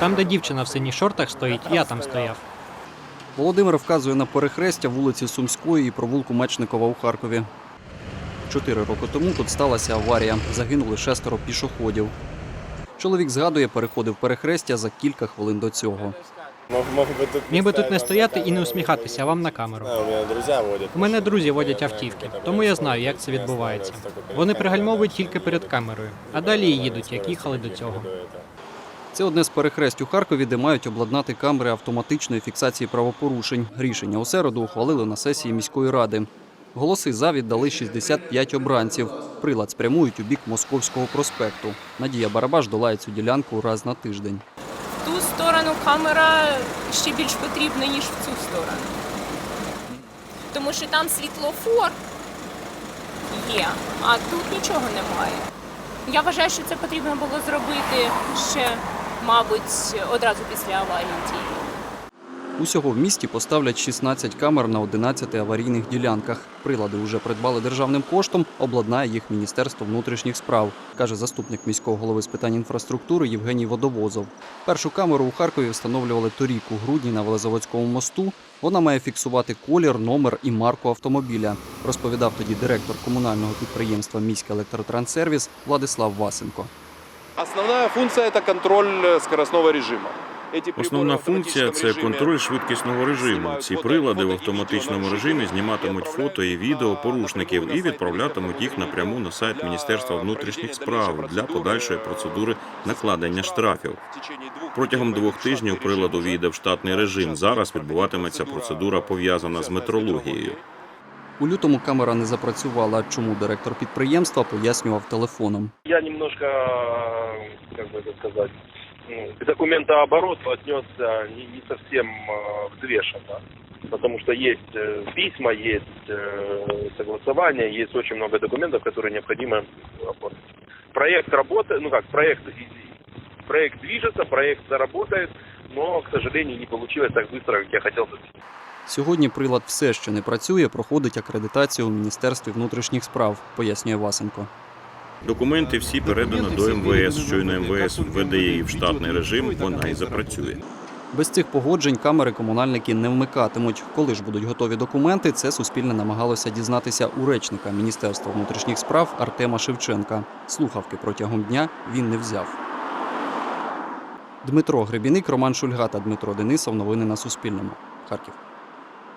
Там, де дівчина в синіх шортах стоїть, я там стояв. Володимир вказує на перехрестя вулиці Сумської і провулку Мечникова у Харкові. Чотири роки тому тут сталася аварія. Загинули шестеро пішоходів. Чоловік згадує, переходив перехрестя за кілька хвилин до цього. Міг би тут не стояти і не усміхатися вам на камеру. У мене друзі водять. У мене друзі водять автівки, тому я знаю, як це відбувається. Вони пригальмовують тільки перед камерою, а далі їдуть, як їхали до цього. Це одне з перехресть у Харкові, де мають обладнати камери автоматичної фіксації правопорушень. Рішення у середу ухвалили на сесії міської ради. Голоси за віддали 65 обранців. Прилад спрямують у бік Московського проспекту. Надія Барабаш долає цю ділянку раз на тиждень. В ту сторону камера ще більш потрібна, ніж в цю сторону. Тому що там світлофор є, а тут нічого немає. Я вважаю, що це потрібно було зробити ще, мабуть, одразу після аварії тієї. Усього в місті поставлять 16 камер на 11 аварійних ділянках. Прилади вже придбали державним коштом, обладнає їх Міністерство внутрішніх справ, каже заступник міського голови з питань інфраструктури Євгеній Водовозов. Першу камеру у Харкові встановлювали торік у грудні на Велезаводському мосту. Вона має фіксувати колір, номер і марку автомобіля, розповідав тоді директор комунального підприємства Міський електротранссервіс Владислав Васенко. Основная функция – это контроль э, скоростного режима. Эти приборы Основна в функція автоматическом це режиме контроль швидкісного режиму. Ці прилади в автоматичному режимі зніматимуть фото і відео порушників і відправлятимуть їх напряму на сайт Міністерства внутрішніх справ для подальшої процедури накладення штрафів. в течение двух Протягом двох тижнів прилад увійде в штатний режим. Зараз відбуватиметься процедура пов'язана з метрологією. У лютому камера не запрацювала. Чому директор підприємства пояснював телефоном. я немножко, э, как бы это сказать, ну, к документообороту отнесся не, не совсем э, взвешенно. Потому что есть э, письма, есть э, согласования, есть очень много документов, которые необходимо оформить. Проект работает, ну как, проект, и- проект движется, проект заработает, но, к сожалению, не получилось так быстро, как я хотел бы. Сьогодні прилад все ще не працює, проходить акредитацію у Міністерстві внутрішніх справ, пояснює Васенко. Документи всі передано до МВС. Щойно МВС введе її в штатний режим, вона і запрацює. Без цих погоджень камери комунальники не вмикатимуть. Коли ж будуть готові документи, це суспільне намагалося дізнатися у речника Міністерства внутрішніх справ Артема Шевченка. Слухавки протягом дня він не взяв. Дмитро Гребіник, Роман Шульга та Дмитро Денисов. Новини на Суспільному. Харків.